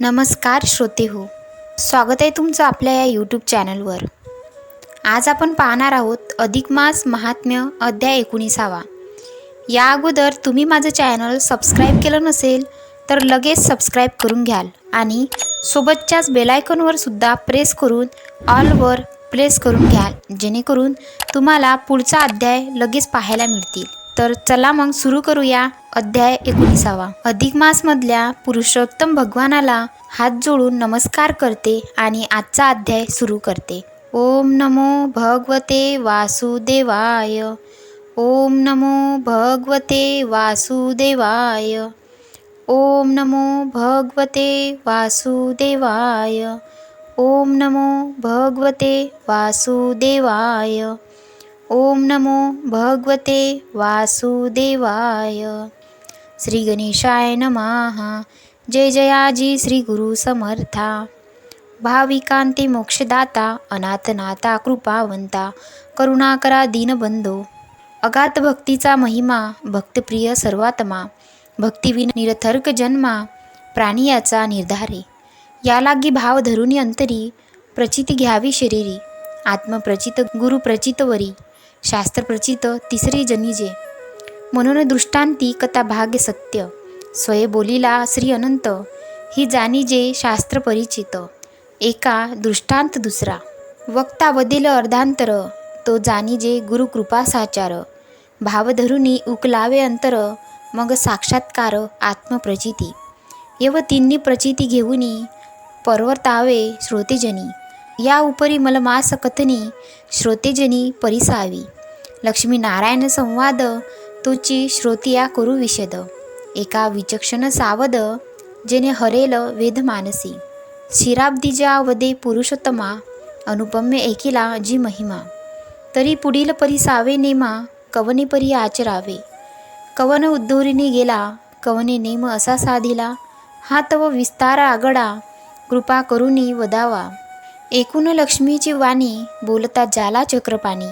नमस्कार श्रोते हो. स्वागत आहे तुमचं आपल्या या यूट्यूब चॅनलवर आज आपण पाहणार आहोत अधिक मास महात्म्य अध्याय एकोणीसावा. या अगोदर तुम्ही माझं चॅनल सबस्क्राईब केलं नसेल तर लगेच सबस्क्राईब करून घ्याल आणि सोबतच्याच बेलायकॉनवर सुद्धा प्रेस करून ऑलवर प्रेस करून घ्याल जेणेकरून तुम्हाला पुढचा अध्याय लगेच पाहायला मिळतील. तर चला मग सुरू करूया अध्याय एकोणीसावा. अधिक मासमधल्या पुरुषोत्तम भगवानाला हात जोडून नमस्कार करते आणि आजचा अध्याय सुरू करते. ओम नमो भगवते वासुदेवाय. ओम नमो भगवते वासुदेवाय. ओम नमो भगवते वासुदेवाय. ओम नमो भगवते वासुदेवाय. ओम नमो भगवते वासुदेवाय। श्री गणेशाय नमः। जय जयाजी श्री गुरु समर्था। भाविकांते मोक्षदाता अनाथनाथा कृपावंता करुणाकरा दीनबंधो। अगात भक्तीचा महिमा भक्तप्रिय सर्वात्मा भक्तिविन निरथर्क जन्मा प्राणियाचा निर्धारे। यालागी भाव धरुनी अंतरी प्रचिती घ्यावी शरीरी। आत्मप्रचित गुरुप्रचितवरी शास्त्रप्रचित तिसरे जनिजे. म्हणून दृष्टांती कथा भाग्य सत्य. स्वय बोलिला श्री अनंत. ही जाणीजे शास्त्र परिचित. एका दृष्टांत दुसरा. वक्ता वदिल अर्धांतर. तो जाणीजे गुरुकृपा साचार भावधरुनी उकलावे अंतर. मग साक्षात्कार आत्मप्रचिती. एव तिन्ही प्रचिती घेऊनी परवर्तावे श्रोतेजनी. या उपरी मलमास कथनी श्रोतेजनी परिसावी. लक्ष्मीनारायण संवाद तुची श्रोतिया करू विशद. एका विचक्षण सावद जेने हरेल वेद मानसी. शिराब्दिजा वदे पुरुषोत्तमा अनुपम्य एकिला जी महिमा. तरी पुढील परिसावे नेमा कवने परी आचरावे. कवन उद्धोरीने गेला कवने नेम असा साधिला. हा तव विस्तार आगडा कृपा करुनी वदावा. एकूण लक्ष्मीची वाणी बोलता जाला चक्रपाणी.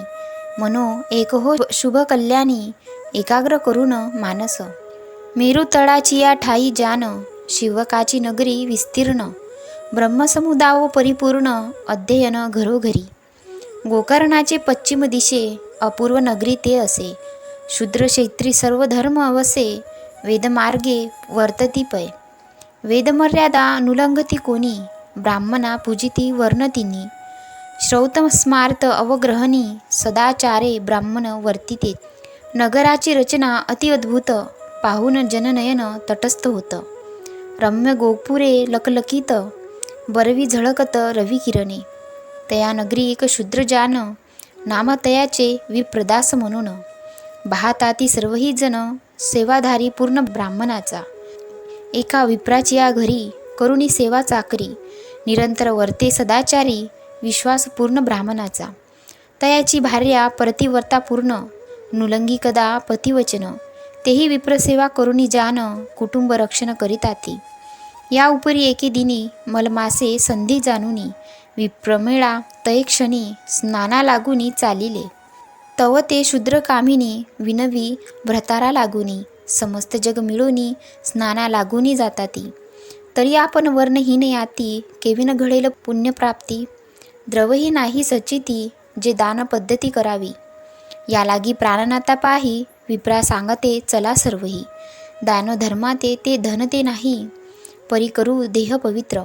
मनो एक हो शुभ कल्याणी एकाग्र करून मानस. मेरुतळाची या ठाई जान शिवकाची नगरी विस्तीर्ण. ब्रह्मसमुदाव परिपूर्ण अध्ययन घरोघरी. गोकर्णाचे पश्चिम दिशे अपूर्व नगरी ते असे. शूद्र क्षेत्री सर्व धर्म अवसे वेदमार्गे वर्तती पै वेदमर्यादा अनुलंघती कोणी ब्राह्मणा पूजिती वर्णतिनी श्रौतम स्मार्त अवग्रहणी सदाचारे ब्राह्मण वर्तिते. नगराची रचना अति अद्भुत पाहून जननयन तटस्थ होतं. रम्य गोपुरे लकलकीत बरवी झळकत रवी किरणे. तया नगरी एक शूद्रजान जान विप्रदास म्हणून. पाहताती सर्वही जन सेवाधारी पूर्ण ब्राह्मणाचा. एका विप्राची या घरी करुणी सेवा चाकरी. निरंतर वर्ते सदाचारी विश्वासपूर्ण ब्राह्मणाचा. तयाची भार्या प्रतिवर्तापूर्ण नुलंगी कदा पतिवचन. तेही विप्रसेवा करुणी जान कुटुंब रक्षण करीताती. या उपरी एके दिनी मलमासे संधी जाणुनी विप्रमेळा तय क्षणी स्नाना लागुनी चालिले. तव ते शूद्रकामिनी विनवी भ्रतारा लागुनी समस्त जग मिळूनी स्नाना लागुनी जाताती. तरी आपण वर्णहीन याती केविन घडेल पुण्यप्राप्ती. द्रवही नाही सचिती जे दान पद्धती करावी. यालागी प्राणनाता पाही विप्रा सांगते चला सर्वही. दान धर्माते ते धन ते नाही परी करू देह पवित्र.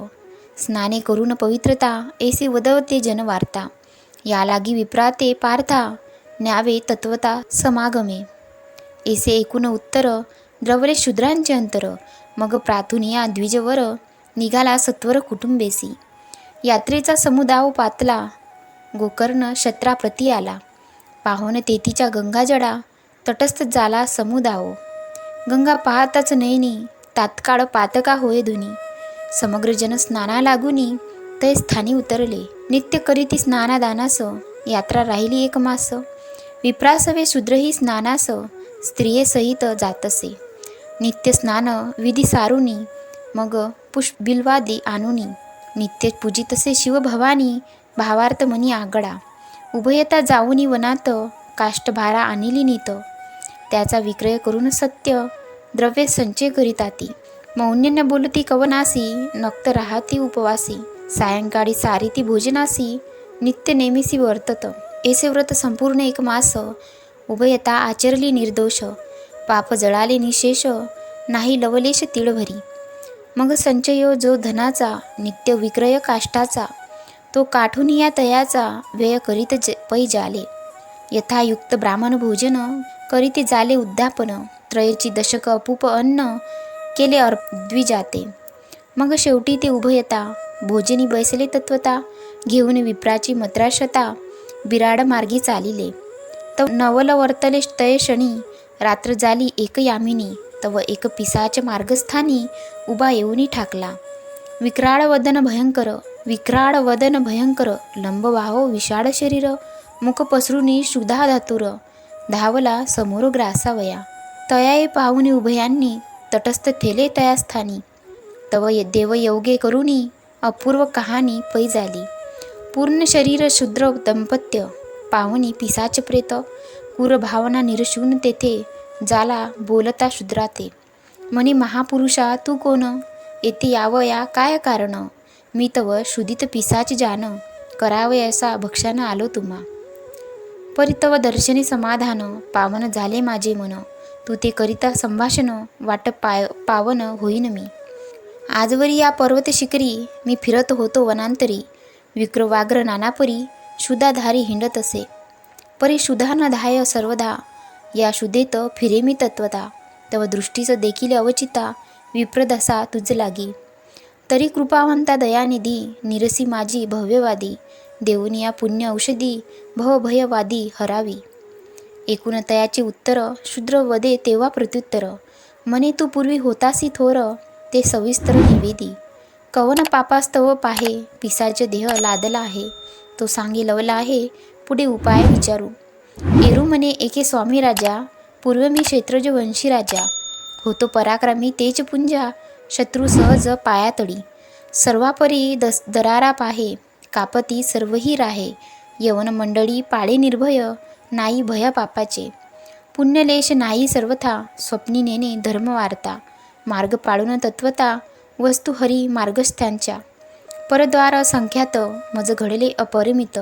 स्नाने करून पवित्रता ऐसे वदवते जनवार्ता. यालागी विप्राते पार्था न्यावे तत्वता समागमे. ऐसे एकूण उत्तर द्रवले शूद्रांचे अंतर. मग प्राथुनिया द्विजवर निघाला सत्वर कुटुंबेसी. यात्रेचा समुदाव पातला. गोकर्ण शत्राप्रती आला. पाहुन तेथीच्या गंगाजडा तटस्थ झाला समुदाव. गंगा पाहताच नयनी तात्काळ पातका होय धुनी समग्र जन स्नाना लागुनी ते स्थानी उतरले. नित्य करीती स्नानादानास यात्रा राहिली एक मास. विप्रासवे शूद्रही स्नानास स्त्रियेसहित जातसे. नित्य स्नान विधी सारुनी मग पुष्पबिल्वादी आणुनी. नित्य पूजितसे शिवभवानी भावार्थ म्हणी आगडा. उभयता जाऊनी वनात काष्टभारा आणिली नीत. त्याचा विक्रय करून सत्य द्रव्य संचय करीताती. मौन्य न बोलती कवनासी नक्त राहती उपवासी. सायंकाळी सारी ती भोजनासी नित्य नेमिसी वर्तत. एसे व्रत संपूर्ण एक मास उभयता आचरली निर्दोष. पाप जळाले निशेष नाही लवलेश तिळभरी. मग संचयो जो धनाचा नित्य विक्रय काष्टाचा तो काठून या तयाचा व्यय करीत ज पै जाले. यथायुक्त ब्राह्मण भोजन करीत जाले उद्यापन त्रयची दशक अपूप अन्न केले अर द्विजाते. मग शेवटी ते उभयता भोजनी बैसले तत्वता घेऊन विप्राची मत्राशता बिराड मार्गी चालिले. तव नवल वर्तले तय क्षणी रात्र झाली एक यामिनी. तव एक पिसाच मार्गस्थानी उभा येऊनी ठाकला. विक्राळ वदन भयंकर विक्राळ वदन भयंकर लंब वाहो विशाळ शरीर मुख पसरुनी शुधा धातुर धावला समोर ग्रासावया. तयाये पाहुनी उभयांनी तटस्थ थेले तयास्थानी. तव य- देव योगे करुणी अपूर्व कहाणी पै झाली पूर्ण शरीर शूद्र दंपत्य पाहुनी पिसाच प्रेत कुर भावना निरशून तेथे जाला बोलता शुद्राते. म्हणे महापुरुषा तू कोण? येथे यावया काय कारण? मी तव शुदित पिसाच जान करावयासा भक्षानं आलो तुम्हा. परितव दर्शनी समाधान. पावन झाले माझे मन. तू ते करिता संभाषण वाट पाय पावन होईन मी. आजवरी या पर्वत शिखरी मी फिरत होतो वनांतरी. विक्रवाग्र नानापरी शुधाधारी हिंडत असे. परी शुधा न धाय सर्वदा या शुदेत फिरे मी तत्वता. तव दृष्टीचं देखील अवचिता विप्रदसा तुझ लागी. तरी कृपावंता दयानिधी निरसी माझी भव्यवादी. देऊन या पुण्य औषधी भवभयवादी हरावी. एकूण तयाचे उत्तर शूद्र वदे तेव्हा प्रत्युत्तर. म्हणे तू पूर्वी होतासी थोर ते सविस्तर निवेदी. कवन पापास्तव पाहे पिसाचे देह लादला आहे. तो सांगे लवला आहे पुढे उपाय विचारू. एरू म्हणे एके स्वामी राजा पूर्व मी क्षेत्रज वंशी राजा होतो पराक्रमी तेज पुंजा शत्रू सहज पायातडी. सर्वापरी दस दरारा पाहे कापती सर्वही राहे यवन मंडळी पाळे निर्भय नाही भया पापाचे. पुण्यलेश नाही सर्वथा स्वप्नी नेणे धर्म वार्ता मार्ग पाळून तत्वता वस्तू हरी मार्गस्थांच्या. परद्वार संख्यात मज घडले अपरिमित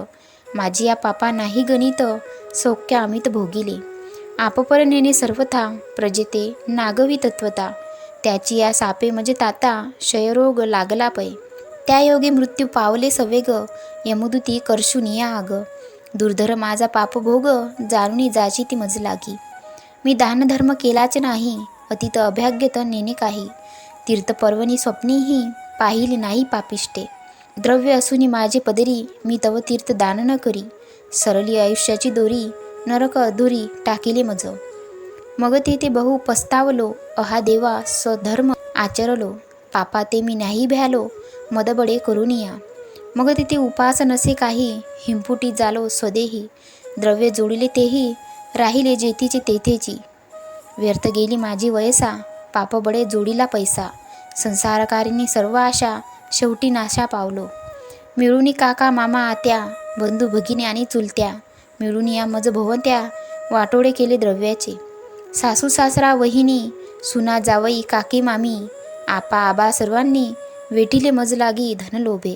माझी या पापा नाही गणित सौख्य अमित भोगिले. आपपर नेणे सर्वथा प्रजेते नागवी तत्वता. त्याची या सापे म्हणजे ताता क्षयरोग लागला पै. त्या योगे मृत्यू पावले सवेग यमुदुती करशुनिया आग. दुर्धर माझा पापभोग जाणूनी जाची ती मज लागी. मी दानधर्म केलाच नाही अतित अभ्याग्यत नेणे काही. तीर्थपर्वणी स्वप्नीही पाहिली नाही पापिष्टे. द्रव्य असूनी माझे पदरी मी तव तीर्थ दान न करी. सरली आयुष्याची दोरी नरक अधुरी टाकिले मज. मग ते ते बहु पस्तावलो अहा देवा स्वधर्म आचरलो. पापा ते मी नाही भ्यालो मदबडे करुनिया. मग तिथे उपास नसे काही हिंपुटी जालो स्वदेही. द्रव्य जोडिले तेही राहिले जेथीचे तेथेची. व्यर्थ गेली माझी वयसा पाप बडे जोडीला पैसा. संसारकारिणी सर्व आशा शेवटी नाशा पावलो. मिळूनी काका मामा आत्या बंधू भगिनी आणि चुलत्या. मिळून या मज भोवत्या वाटोळे केले द्रव्याचे. सासू सासरा वहिनी सुना जावई काकी मामी आपा आबा सर्वांनी वेटीले मज लागी धन लोभे.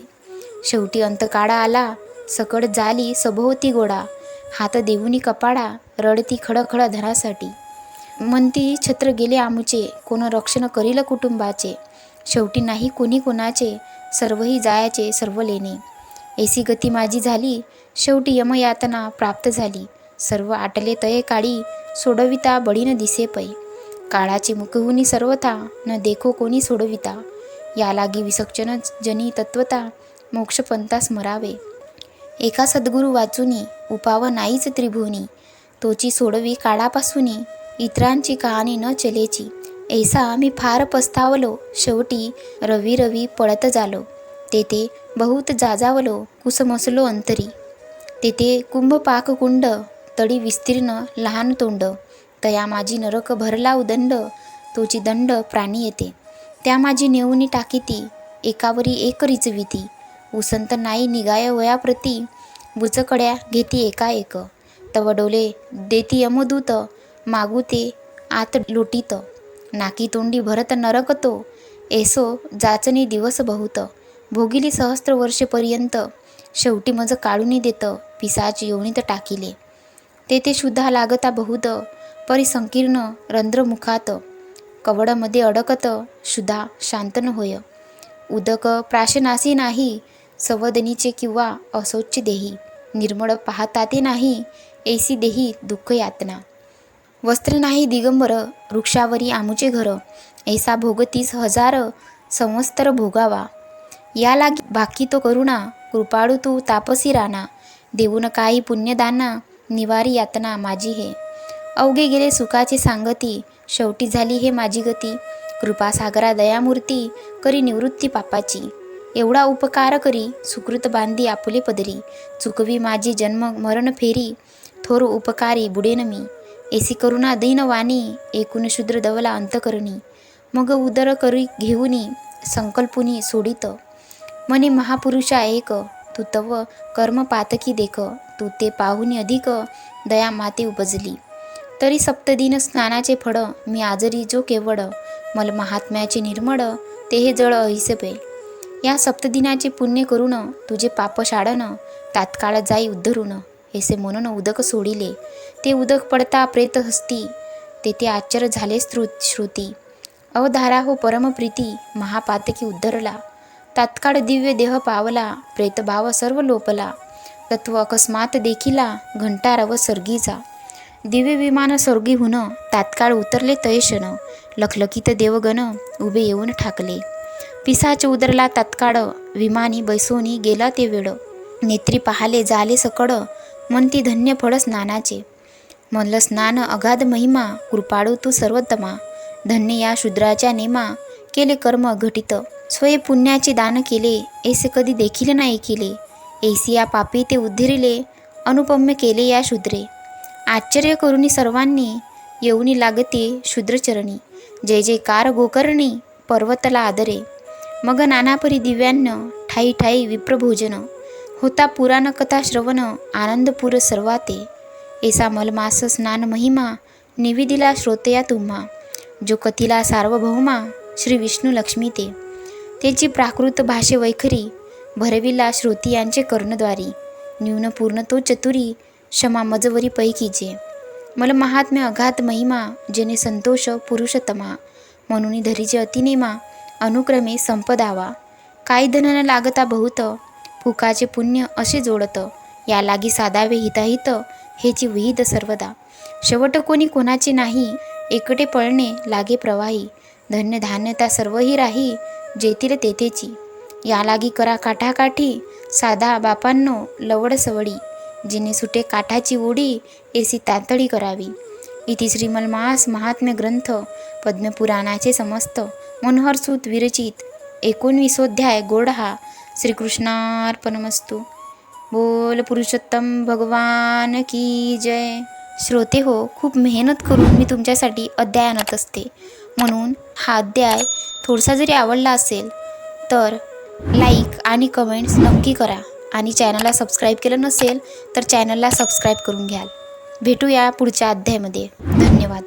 शेवटी अंतकाळा आला सकड जाली सभोवती गोडा. हात देऊनी कपाडा रडती खडखड धनासाठी. म्हणती छत्र गेले आमुचे कोण रक्षण करील कुटुंबाचे. शेवटी नाही कोणी कोणाचे सर्वही जायाचे सर्व लेणे. ऐसी गती माझी झाली शेवटी यमयातना प्राप्त झाली. सर्व आटले तये काळी सोडविता बळीन दिसे पै. काळाचे मुखहुनी सर्वथा न देखो कोणी सोडविता. या लागी विसक्षण जनी तत्वता मोक्षपंथा स्मरावे. एका सद्गुरु वाचुनी उपाव नाहीच त्रिभुवनी. तोची सोडवी काळापासूनी इतरांची कहाणी न चलेची. ऐसा मी फार पस्तावलो. शेवटी रवी रवी पळत झालो. तेथे बहुत जाजावलो कुसमसलो अंतरी. तेथे कुंभपाककुंड कुंड तडी विस्तीर्ण लहान तोंड. तया माझी नरक भरला उदंड तोची दंड प्राणी येते. त्या माझी नेऊनी टाकीती एकावरी एक रिचविती. उसंत नाही निगाय वयाप्रती बुचकड्या घेती एकाएक तवडोले तव डोले देती यमदूत मागू ते आत लोटीत. नाकी तोंडी भरत नरक तो एसो जाचनी दिवस बहुत. भोगिली सहस्त्र वर्षेपर्यंत शेवटी मज काढून देतं पिसाच योनीत टाकिले. तेथे शुद्धा लागता बहुत परिसंकीर्ण रंध्रमुखात कवडमध्ये अडकत शुद्धा शांतन होय. उदक प्राशनासी नाही संवदनीचे किंवा असोच्य देही. निर्मळ पाहता ते नाही ऐसी देही दुःख यातना वस्त्र नाही दिगंबर वृक्षावरी आमुचे घर ऐसा भोगतीस हजार संवस्तर भोगावा. या लागी बाकी तो करुणा कृपाळू तू तापसी राणा. देऊन काही पुण्यदाना निवारी यातना माझी हे. अवघे गेले सुखाचे सांगती शेवटी झाली हे माझी गती. कृपासागरा दयामूर्ती करी निवृत्ती पापाची. एवढा उपकार करी सुकृत बांधी आपुले पदरी. चुकवी माझी जन्म मरण फेरी थोर उपकारी बुडेन मी. एसी करुणा दीनवाणी एकूण शूद्र दवला अंतकरणी. मग उदर करी घेऊनी संकल्पुनी सोडित. मने महापुरुषा एक तू तव कर्म पातकी देख. तू ते पाहुनी अधिक दया माते उपजली. तरी सप्तदिन स्नानाचे फड मी आजरी जो केवळ मल महात्म्याचे निर्मळ ते हे जळ अहिसपे. या सप्तदिनाचे पुण्य करून तुझे पाप शाडन तात्काळ जाई उद्धरून ऐसे म्हणून उदक सोडिले. ते उदक पडता प्रेत हस्ती. तेथे आश्चर्य झाले श्रु श्रुती. अवधारा हो परमप्रीती महापातकी उद्धरला. तात्काळ दिव्य देह पावला प्रेतभाव सर्व लोपला. तत्व अकस्मात देखिला व सर्गीचा दिव्य विमान स्वर्गीहून तात्काळ उतरले तयशन. लखलखित देवगण उभे येऊन ठाकले. पिसाच उदरला तात्काळ विमानी बैसोनी गेला ते वेळ. नेत्री पाहाले जाले सकड म्हणती धन्य फळ स्नानाचे म्हणलं स्नान अगाध महिमा कृपाळू तू सर्वोत्तमा धन्य या शूद्राच्या नेमा केले कर्म घटित स्वय पुण्याचे दान केले ऐसे कधी देखील नाही केले ऐसी या पापी ते उद्धिरिले अनुपम्य केले या शूद्रे आश्चर्य करुणी सर्वांनी येऊनी लागते शूद्रचरणी जय जयकार गोकर्णी पर्वतला आदरे मग नानापरी दिव्यान्न ठाई ठाई विप्रभोजन होता पुराण कथा श्रवण आनंदपूर सर्वाते. ऐसा मलमास स्नान महिमा निविदिला श्रोतया तुम्हा. जो कथिला सार्वभौमा श्री विष्णू लक्ष्मी ते त्याची प्राकृत भाषे वैखरी भरविला श्रोती यांचे कर्णद्वारी. न्यून पूर्ण तो चतुरी क्षमा मजवरी पैकीचे. मल महात्म्य अघात महिमा जेने संतोष पुरुषतमा म्हणून धरीचे अतिनेमा अनुक्रमे संपदावा. काय धन न लागता बहुत फुकाचे पुण्य असे जोडत. या लागी साधावे हिताहित हेची विहित सर्वदा. शेवट कोणी कोणाचे नाही एकटे पळणे लागे प्रवाही. धन्य धान्यता सर्वही राही जेतील तेथेची. या लागी करा काठाकाठी साधा बापांनो लवड सवडी. जिने सुटे काठाची ओढी एसी तातडी करावी. इति श्रीमलमास महात्म्य ग्रंथ पद्मपुराणाचे समस्त. मनोहरसूत विरचित एकोणवीसोध्याय गोड हा श्रीकृष्णार्पणमस्तू। बोल पुरुषोत्तम भगवान की जय। श्रोते हो खूप मेहनत करून मी तुमच्यासाठी अध्याय आणत असते. म्हणून हा अध्याय थोडासा जरी आवडला असेल तर लाईक आणि कमेंट्स नक्की करा. आणि चॅनलला सबस्क्राईब केलं नसेल तर चॅनलला सबस्क्राईब करून घ्याल. भेटूया पुढच्या अध्यायामध्ये. धन्यवाद.